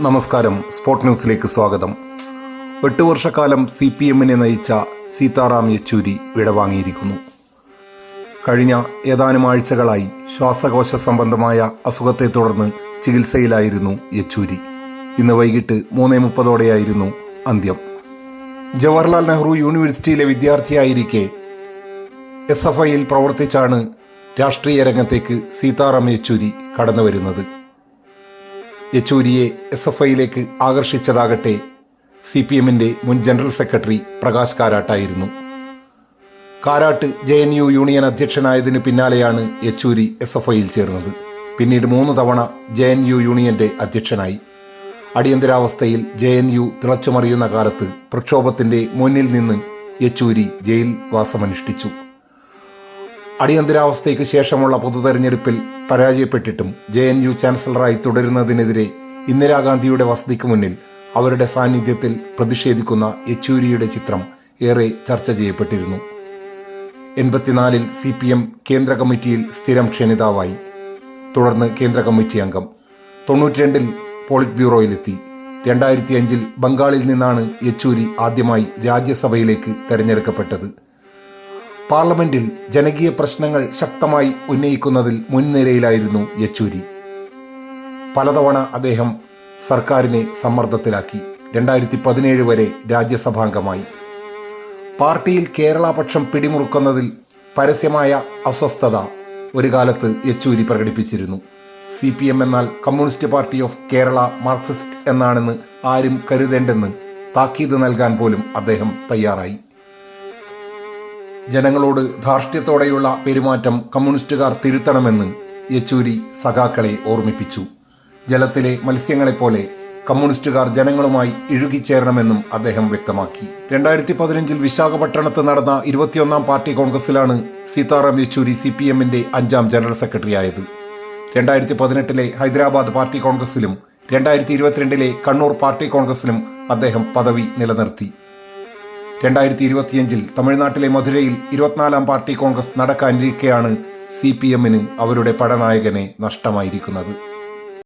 നമസ്കാരം. സ്പോർട്ട് ന്യൂസിലേക്ക് സ്വാഗതം. എട്ട് വർഷക്കാലം സി പി എമ്മിനെ നയിച്ച സീതാറാം യെച്ചൂരി വിടവാങ്ങിയിരിക്കുന്നു. കഴിഞ്ഞ ഏതാനും ആഴ്ചകളായി ശ്വാസകോശ സംബന്ധമായ അസുഖത്തെ തുടർന്ന് ചികിത്സയിലായിരുന്നു യെച്ചൂരി. ഇന്ന് വൈകിട്ട് മൂന്നേ മുപ്പതോടെയായിരുന്നു അന്ത്യം. ജവഹർലാൽ നെഹ്റു യൂണിവേഴ്സിറ്റിയിലെ വിദ്യാർത്ഥിയായിരിക്കെ എസ് എഫ് ഐയിൽ പ്രവർത്തിച്ചാണ് രാഷ്ട്രീയ രംഗത്തേക്ക് സീതാറാം യെച്ചൂരി കടന്നുവരുന്നത്. യെച്ചൂരിയെ എസ് എഫ് ഐയിലേക്ക് ആകർഷിച്ചതാകട്ടെ സി പി എമ്മിന്റെ മുൻ general secretary Prakash കാരാട്ടായിരുന്നു. Karat J N U union അധ്യക്ഷനായതിനു പിന്നാലെയാണ് യെച്ചൂരി എസ് എഫ് ഐയിൽ ചേർന്നത്. പിന്നീട് മൂന്ന് തവണ ജെ എൻ യു യൂണിയന്റെ അധ്യക്ഷനായി. അടിയന്തരാവസ്ഥയിൽ ജെ എൻ യു തിളച്ചുമറിയുന്ന കാലത്ത് പ്രക്ഷോഭത്തിന്റെ മുന്നിൽ നിന്ന് യെച്ചൂരി ജയിൽ വാസമനുഷ്ഠിച്ചു. അടിയന്തരാവസ്ഥയ്ക്ക് ശേഷമുള്ള പൊതു തെരഞ്ഞെടുപ്പിൽ പരാജയപ്പെട്ടിട്ടും ജെ എൻ യു ചാൻസലറായി തുടരുന്നതിനെതിരെ ഇന്ദിരാഗാന്ധിയുടെ വസതിക്ക് മുന്നിൽ അവരുടെ സാന്നിധ്യത്തിൽ പ്രതിഷേധിക്കുന്ന യെച്ചൂരിയുടെ ചിത്രം ഏറെ ചർച്ച ചെയ്യപ്പെട്ടിരുന്നു. എൺപത്തിനാലിൽ സി പി എം കേന്ദ്ര കമ്മിറ്റിയിൽ സ്ഥിരം ക്ഷണിതാവായി. തുടർന്ന് കേന്ദ്ര കമ്മിറ്റി അംഗം. തൊണ്ണൂറ്റിരണ്ടിൽ പോളിറ്റ് ബ്യൂറോയിലെത്തി രണ്ടായിരത്തി അഞ്ചിൽ ബംഗാളിൽ നിന്നാണ് യെച്ചൂരി ആദ്യമായി രാജ്യസഭയിലേക്ക് തെരഞ്ഞെടുക്കപ്പെട്ടത്. പാർലമെന്റിൽ ജനകീയ പ്രശ്നങ്ങൾ ശക്തമായി ഉന്നയിക്കുന്നതിൽ മുൻനിരയിലായിരുന്നു യെച്ചൂരി. പലതവണ അദ്ദേഹം സർക്കാരിനെ സമ്മർദ്ദത്തിലാക്കി. രണ്ടായിരത്തി പതിനേഴ് വരെ രാജ്യസഭാംഗമായി. പാർട്ടിയിൽ കേരളപക്ഷം പിടിമുറുക്കുന്നതിൽ പരസ്യമായ അസ്വസ്ഥത ഒരു കാലത്ത് യെച്ചൂരി പ്രകടിപ്പിച്ചിരുന്നു. സി പി എം എന്നാൽ communist party of Kerala marxist എന്നാണെന്ന് ആരും കരുതേണ്ടെന്ന് താക്കീത് നൽകാൻ പോലും അദ്ദേഹം തയ്യാറായി. ജനങ്ങളോട് ധാർഷ്ട്യത്തോടെയുള്ള പെരുമാറ്റം കമ്മ്യൂണിസ്റ്റുകാർ തിരുത്തണമെന്ന് യെച്ചൂരി സഖാക്കളെ ഓർമ്മിപ്പിച്ചു. ജലത്തിലെ മത്സ്യങ്ങളെപ്പോലെ കമ്മ്യൂണിസ്റ്റുകാർ ജനങ്ങളുമായി ഇഴുകിച്ചേരണമെന്നും അദ്ദേഹം വ്യക്തമാക്കി. രണ്ടായിരത്തി പതിനഞ്ചിൽ വിശാഖപട്ടണത്ത് നടന്ന ഇരുപത്തിയൊന്നാം പാർട്ടി കോൺഗ്രസിലാണ് സീതാറാം യെച്ചൂരി സി പി എമ്മിന്റെ അഞ്ചാം ജനറൽ സെക്രട്ടറിയായത്. രണ്ടായിരത്തി പതിനെട്ടിലെ ഹൈദരാബാദ് പാർട്ടി കോൺഗ്രസിലും രണ്ടായിരത്തി ഇരുപത്തിരണ്ടിലെ കണ്ണൂർ പാർട്ടി കോൺഗ്രസിലും അദ്ദേഹം പദവി നിലനിർത്തി. രണ്ടായിരത്തി ഇരുപത്തിയഞ്ചിൽ തമിഴ്നാട്ടിലെ മധുരയിൽ ഇരുപത്തിനാലാം പാർട്ടി കോൺഗ്രസ് നടക്കാനിരിക്കെയാണ് സി പി എമ്മിന് അവരുടെ പടനായകനെ നഷ്ടമായിരിക്കുന്നത്.